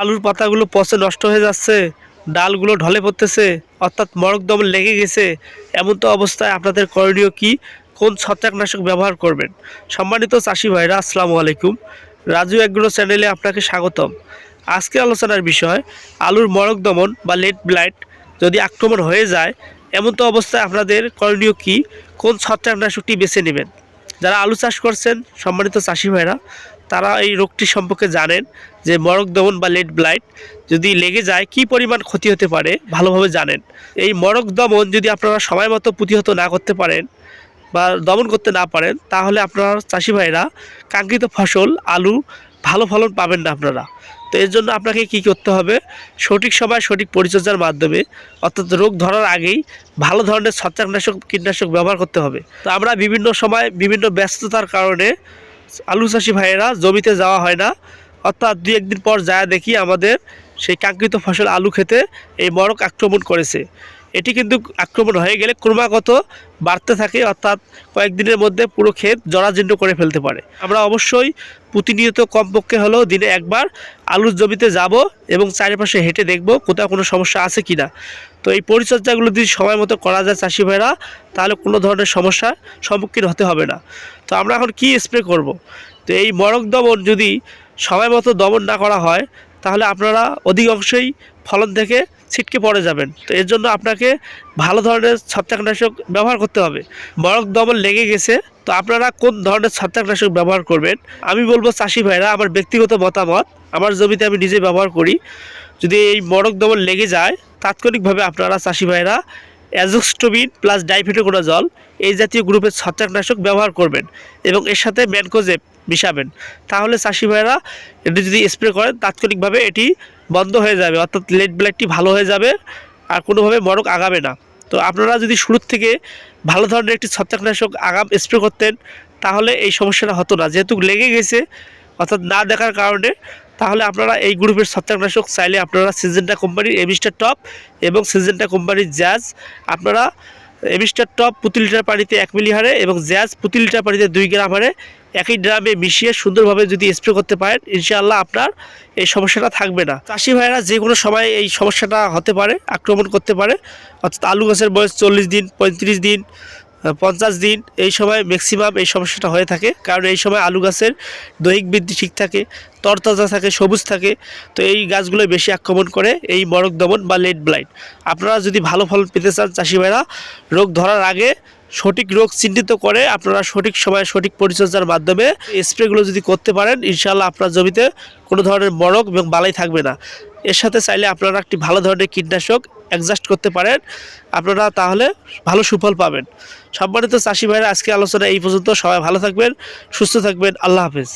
আলুর পাতাগুলো পচে নষ্ট হয়ে যাচ্ছে, ডালগুলো ঢলে পড়তেছে, অর্থাৎ মরক দম লেগে গেছে। এমন তো অবস্থায় আপনাদের করণীয় কি? কোন ছত্রাকনাশক ব্যবহার করবেন? সম্মানিত চাষি ভাইরা, আসসালামু আলাইকুম। রাজু এগ্রো চ্যানেলে আপনাকে স্বাগতম। আজকে আলোচনার বিষয়, আলুর মরক দমন বা লেট ব্লাইট যদি আক্রমণ হয়ে যায়, এমন তো অবস্থায় আপনাদের করণীয় কি? কোন ছত্রাকনাশকটি বেছে নেবেন? যারা আলু চাষ করছেন, সম্মানিত চাষি ভাইরা, তারা এই রোগটি সম্পর্কে জানেন যে মরক দমন বা লেড ব্লাইট যদি লেগে যায়, কি পরিমাণ ক্ষতি হতে পারে ভালোভাবে জানেন। এই মরক দমন যদি আপনারা সময় মতো প্রতিহত না করতে পারেন বা দমন করতে না পারেন, তাহলে আপনার চাষি ভাইরা কাঙ্ক্ষিত ফসল, আলু ভালো ফলন পাবেন না আপনারা। তো এর জন্য আপনাকে কি করতে হবে? সঠিক সময় সঠিক পরিচর্যার মাধ্যমে, অর্থাৎ রোগ ধরার আগেই ভালো ধরনের ছত্রাকনাশক কীটনাশক ব্যবহার করতে হবে। তো আমরা বিভিন্ন সময় বিভিন্ন ব্যস্ততার কারণে আলু চাষি ভাইয়েরা জমিতে যাওয়া হয় না। অর্থাৎ দুই একদিন পর যায় দেখি আমাদের সেই কাঙ্ক্ষিত ফসল আলু খেতে এই মরক আক্রমণ করেছে। এটি কিন্তু আক্রমণ হয়ে গেলে ক্রমাগত বাড়তে থাকে, অর্থাৎ কয়েকদিনের মধ্যে পুরো ক্ষেত জরাজীর্ণ করে ফেলতে পারে। আমরা অবশ্যই প্রতিনিয়ত কমপক্ষে হলেও দিনে একবার আলুর জমিতে যাব এবং চারিপাশে হেঁটে দেখব কোথাও কোনো সমস্যা আছে কি না। তো এই পরিচর্যাগুলো যদি সময় মতো করা যায় চাষি ভাইরা, তাহলে কোনো ধরনের সমস্যার সম্মুখীন হতে হবে না। তো আমরা এখন কি স্প্রে করব? তো এই মরক দমন যদি সময় মতো দমন না করা হয় তাহলে আপনারা অধিকাংশই ফলন থেকে ছিটকে পড়ে যাবেন। তো এর জন্য আপনাকে ভালো ধরনের ছত্রাকনাশক ব্যবহার করতে হবে। মরক দমন লেগে গেছে, তো আপনারা কোন ধরনের ছত্রাকনাশক ব্যবহার করবেন? আমি বলব চাষি ভাইরা, আমার ব্যক্তিগত মতামত, আমার জমিতে আমি নিজে ব্যবহার করি। যদি এই মরক দমন লেগে যায়, তাৎক্ষণিকভাবে আপনারা চাষি ভাইরা অ্যাজোস্টোবিন প্লাস ডাইফেটোকোনা জল এই জাতীয় গ্রুপের ছত্রাকনাশক ব্যবহার করবেন এবং এর সাথে ম্যানকোজেপ মিশাবেন। তাহলে চাষি ভাইরা এটি যদি স্প্রে করেন, তাৎক্ষণিকভাবে এটি বন্ধ হয়ে যাবে, অর্থাৎ লেট ব্ল্যাকটি ভালো হয়ে যাবে আর কোনোভাবে মরক আগাবে না। তো আপনারা যদি শুরুর থেকে ভালো ধরনের একটি ছত্রাকনাশক আগাম স্প্রে করতেন, তাহলে এই সমস্যাটা হতো না। যেহেতু লেগে গেছে, অর্থাৎ না দেখার কারণে তাহলে আপনারা এই গ্রুপের ছত্রাকনাশক চাইলে আপনারা সিজেন্টা কোম্পানির এমিস্টার টপ এবং সিজেন্টা কোম্পানির জ্যাজ, আপনারা এমিস্টার টপ প্রতি লিটার পানিতে এক মিলি হারে এবং জ্যাজ প্রতি লিটার পানিতে দুই গ্রাম হারে একই ড্রামে মিশিয়ে সুন্দরভাবে যদি স্প্রে করতে পারেন, ইনশাআল্লাহ আপনার এই সমস্যাটা থাকবে না। চাষি ভাইরা যে কোনো সময় এই সমস্যাটা হতে পারে, আক্রমণ করতে পারে। অর্থাৎ আলু গাছের বয়স চল্লিশ দিন, পঁয়ত্রিশ দিন পঞ্চাশ দিন এই সময় ম্যাক্সিমাম এই সমস্যাটা হয়ে থাকে। কারণ এই সময় আলু গাছের দৈহিক বৃদ্ধি ঠিক থাকে, তরতাজা থাকে, সবুজ থাকে। তো এই গাছগুলো বেশি আক্রমণ করে এই মরক দমন বা লেট ব্লাইট আপনারা যদি ভালো ফলন পেতে চান চাষি ভাইরা, রোগ ধরার আগে সঠিক রোগ চিহ্নিত করে আপনারা সঠিক সময়ে সঠিক পরিচর্যার মাধ্যমে স্প্রেগুলো যদি করতে পারেন ইনশাল্লাহ আপনার জমিতে কোনো ধরনের মরক এবং বালাই থাকবে না। এর সাথে চাইলে আপনারা একটি ভালো ধরনের কীটনাশক অ্যাডজাস্ট করতে পারেন। আপনারা তাহলে ভালো সুফল পাবেন। সম্মানিত চাষি ভাইয়েরা আজকে আলোচনা এই পর্যন্ত। সবাই ভালো থাকবেন, সুস্থ থাকবেন। আল্লাহ হাফেজ।